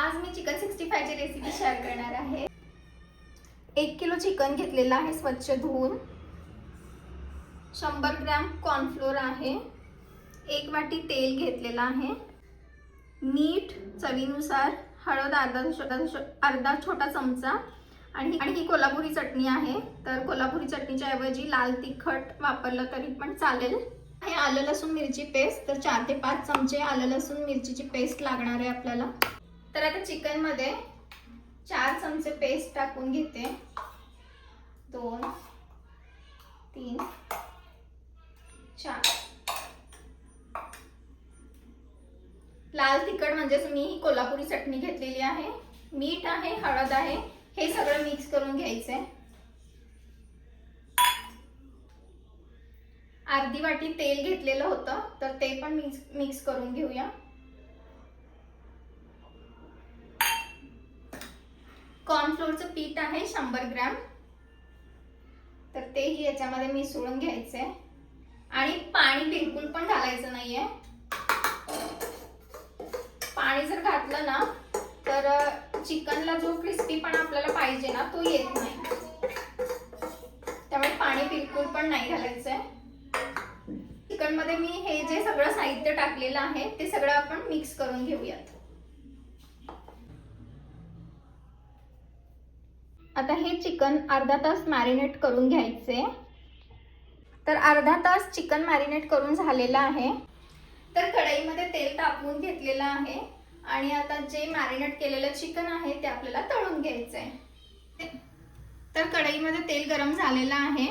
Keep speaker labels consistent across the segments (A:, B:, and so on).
A: आज मी chicken sixty फायची रेसिपी शेअर करणार आहे. एक किलो चिकन घेतलेलं आहे स्वच्छ धुवून. शंभर ग्रॅम कॉर्नफ्लोअर आहे. एक वाटी तेल घेतलेलं आहे. मीठ चवीनुसार हळद अर्धा छोटा अर्धा छोटा चमचा. आणि आणि ही कोल्हापुरी चटणी आहे. तर कोल्हापुरी चटणीच्या ऐवजी लाल तिखट वापरलं तरी पण चालेल. हे आलं लसूण मिरची पेस्ट तर चार ते पाच चमचे आलं लसूण मिरचीची पेस्ट लागणार आहे आपल्याला. तर आता चिकनमध्ये चार चमचे पेस्ट टाकून घेते. दोन तीन चार. लाल तिखट म्हणजेच मी ही कोल्हापुरी चटणी घेतलेली आहे. मीठ आहे हळद आहे हे सगळं मिक्स करून घ्यायचंय. अर्धी वाटी तेल घेतलेलं होतं तर ते पण मिक्स मिक्स करून घेऊया. कॉर्नफ्लोअरचं पीठ आहे शंभर ग्रॅम. तर तेही याच्यामध्ये मिसळून घ्यायचंय आणि पाणी बिलकुल पण घालायचं नाहीये. पाणी जर घातलं ना तर चिकनला जो क्रिस्पीपणा आपल्याला पाहिजे ना तो येत नाही. त्यामुळे पाणी बिलकुल पण नाही घालायचंय. चिकनमध्ये मी हे जे सगळं साहित्य टाकलेलं आहे ते सगळं आपण मिक्स करून घेऊयात. आता हे चिकन अर्धा तास मॅरिनेट करून घ्यायचे. तर अर्धा तास चिकन मॅरिनेट करून झालेलं आहे. तर कढईमध्ये तेल तापवून घेतलेलं आहे. आणि आता जे मॅरिनेट केलेलं चिकन आहे ते आपल्याला तळून घ्यायचं आहे तर कढईमध्ये तेल गरम झालेलं आहे.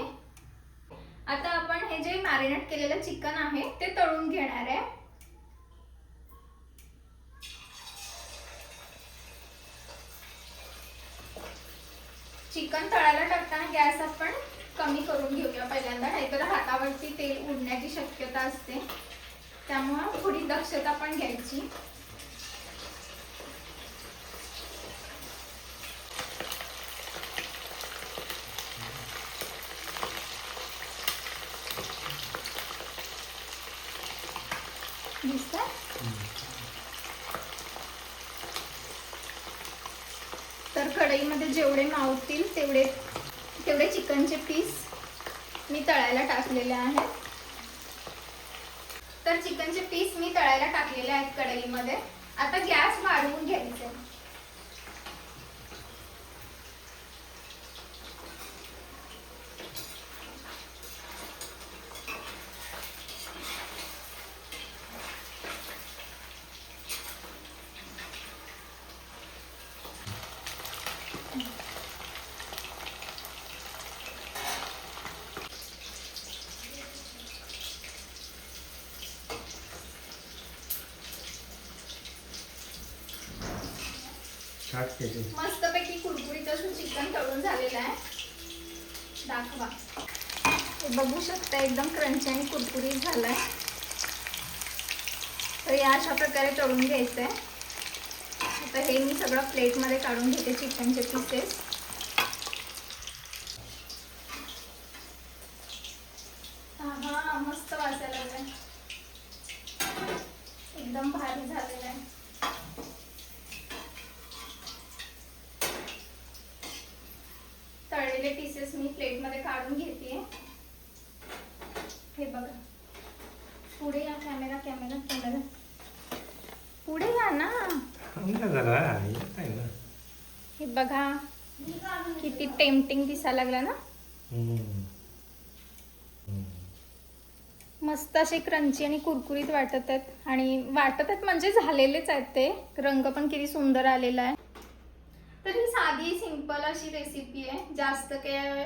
A: आता आपण हे जे मॅरिनेट केलेलं चिकन आहे ते तळून घेणार आहे. चिकन तळायला टाकताना गॅस आपण कमी करून घेऊया पहिल्यांदा नाहीतर हातावरती तेल उडण्याची शक्यता असते. त्यामुळं थोडी दक्षता पण घ्यायची. दिसतंय? तर कढईमध्ये जेवढे मावतील तेवढे तेवढे चिकनचे पीस मी तळायला टाकलेले आहेत. तर चिकनचे पीस मी तळायला टाकलेले आहेत कढईमध्ये. आता गॅस वाढवून घ्यायचे.
B: छाट त्याचे
A: मस्तपैकी कुरकुरीत असं चिकन तळून झालेलं आहे. दाखवा. हे बघू शकता एकदम क्रंची आणि कुरकुरीत झालाय. तर या अशा प्रकारे तळून घ्यायचं आहे आता हे मी सगळं प्लेटमध्ये काढून घेते चिकनचे पीसेस हा मस्त लागलाय. एकदम भारी झालेलं पीसेस मी प्लेटमध्ये काढून घेते. हे बघा. पुढे या कॅमेरा कॅमेरा कॅमेरा पुढे या ना. हे बघा. किती टेम्पटिंग दिसायला लागला ना. मस्त असे क्रंची आणि कुरकुरीत वाटत आहेत. आणि वाटत आहेत म्हणजे झालेलेच आहेत ते. रंग पण किती सुंदर आलेला आहे. साधी सिंपल अशी रेसिपी आहे. जास्त काही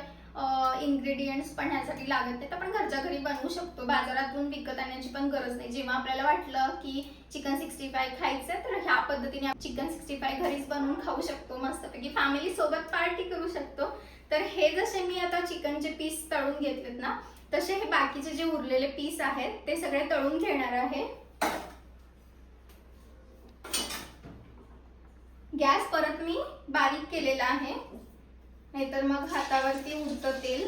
A: इन्ग्रेडियंट्स पण ह्यासाठी लागत नाहीत. आपण घरच्या घरी बनवू शकतो. बाजारातून विकत आणण्याची पण गरज नाही. जेव्हा आपल्याला वाटलं की चिकन सिक्स्टी फाय खायचं तर ह्या पद्धतीने चिकन सिक्स्टी फाय घरीच बनवून खाऊ शकतो मस्तपैकी. फॅमिली सोबत पार्टी करू शकतो. तर हे जसे मी आता चिकनचे पीस तळून घेतलेत ना तसे हे बाकीचे जे उरलेले पीस आहेत ते सगळे तळून घेणार आहे. गॅस परत मी बारीक केलेला आहे. नाहीतर मग हातावरती उडतं तेल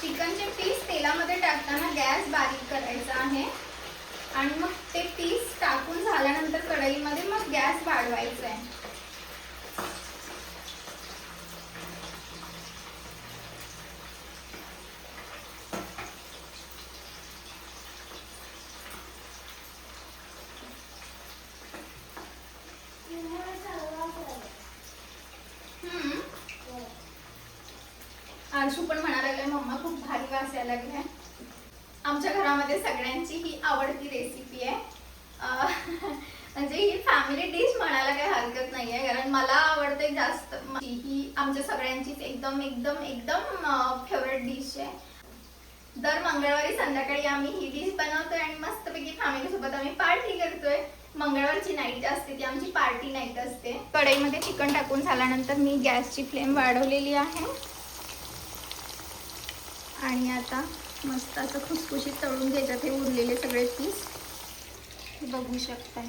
A: चिकनचे पीस तेलामध्ये टाकताना गॅस बारीक करायचा आहे. आणि मग ते पीस टाकून झाल्यानंतर कढईमध्ये मग गॅस वाढवायचा आहे. आरशू पण म्हणाला मम्मा खूप भारी वास यायला लागलाय. आमच्या घरामध्ये सगळ्यांची ही आवडती रेसिपी आहे. म्हणजे ही फॅमिली डिश म्हणायला काही हरकत नाही आहे कारण मला आवडते जास्त ही आमच्या सगळ्यांचीच एकदम एकदम एकदम फेवरेट डिश आहे. दर मंगळवारी संध्याकाळी आम्ही ही डिश बनवतोय आणि मस्तपैकी फॅमिली सोबत आम्ही पार्टी करतोय. मंगळवारची नाईट असते ती आमची पार्टी नाईट असते. कढईमध्ये चिकन टाकून झाल्यानंतर मी गॅसची फ्लेम वाढवलेली आहे. आणि आता मस्त असं खुसखुशीत तळून घ्यायच्यात हे उरलेले सगळे पीस बघू शकताय.